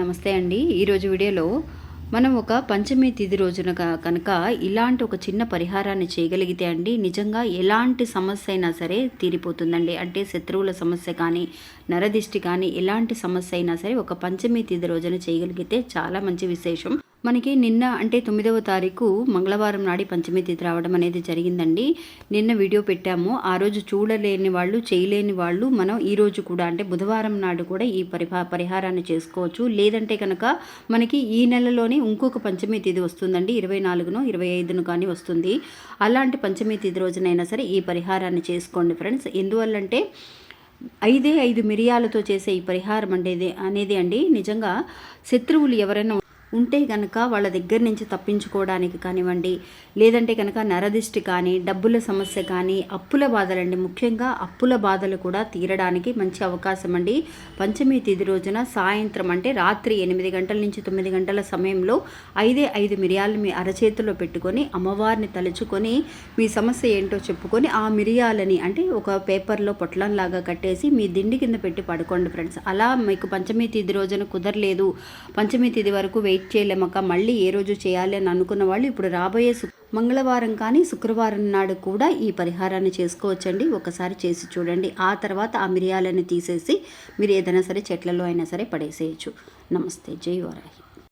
నమస్తే అండి. ఈరోజు వీడియోలో మనం ఒక పంచమి తిథి రోజున కనుక ఇలాంటి ఒక చిన్న పరిహారాన్ని చేయగలిగితే అండి నిజంగా ఎలాంటి సమస్య అయినా సరే తీరిపోతుందండి. అంటే శత్రువుల సమస్య కానీ నరదిష్టి కానీ ఎలాంటి సమస్య అయినా సరే ఒక పంచమి తిథి రోజున చేయగలిగితే చాలా మంచి విశేషం. మనకి నిన్న అంటే తొమ్మిదవ తారీఖు మంగళవారం నాడి పంచమి తిథి రావడం అనేది జరిగిందండి. నిన్న వీడియో పెట్టాము. ఆ రోజు చూడలేని వాళ్ళు చేయలేని వాళ్ళు మనం ఈ రోజు కూడా అంటే బుధవారం నాడు కూడా ఈ పరిహా పరిహారాన్ని చేసుకోవచ్చు. లేదంటే కనుక మనకి ఈ నెలలోనే ఇంకొక పంచమి తిథి వస్తుందండి. ఇరవై నాలుగును ఇరవై ఐదును కానీ వస్తుంది. అలాంటి పంచమి తిథి రోజునైనా సరే ఈ పరిహారాన్ని చేసుకోండి ఫ్రెండ్స్. ఎందువల్లంటే ఐదే ఐదు మిరియాలతో చేసే ఈ పరిహారం అనేది అనేది అండి. నిజంగా శత్రువులు ఎవరైనా ఉంటే కనుక వాళ్ళ దగ్గర నుంచి తప్పించుకోవడానికి కానివ్వండి లేదంటే కనుక నరదిష్టి కానీ డబ్బుల సమస్య కానీ అప్పుల బాధలండి ముఖ్యంగా అప్పుల బాధలు కూడా తీరడానికి మంచి అవకాశం అండి. పంచమి తిథి రోజున సాయంత్రం అంటే రాత్రి ఎనిమిది గంటల నుంచి తొమ్మిది గంటల సమయంలో ఐదే ఐదు మిరియాలు మీ అరచేతిలో పెట్టుకొని అమ్మవారిని తలుచుకొని మీ సమస్య ఏంటో చెప్పుకొని ఆ మిరియాలని అంటే ఒక పేపర్లో పొట్లంలాగా కట్టేసి మీ దిండి కింద పెట్టి పడుకోండి ఫ్రెండ్స్. అలా మీకు పంచమి తిథి రోజున కుదరలేదు. పంచమి తిథి వరకు వెయిట్ చేయలేమక్క. మళ్ళీ ఏ రోజు చేయాలి అని అనుకున్న వాళ్ళు ఇప్పుడు రాబోయే మంగళవారం కానీ శుక్రవారం నాడు కూడా ఈ పరిహారాన్ని చేసుకోవచ్చండి. ఒకసారి చేసి చూడండి. ఆ తర్వాత ఆ మిరియాలని తీసేసి మీరు ఏదైనా సరే చెట్లలో అయినా సరే పడేసేయచ్చు. నమస్తే. జై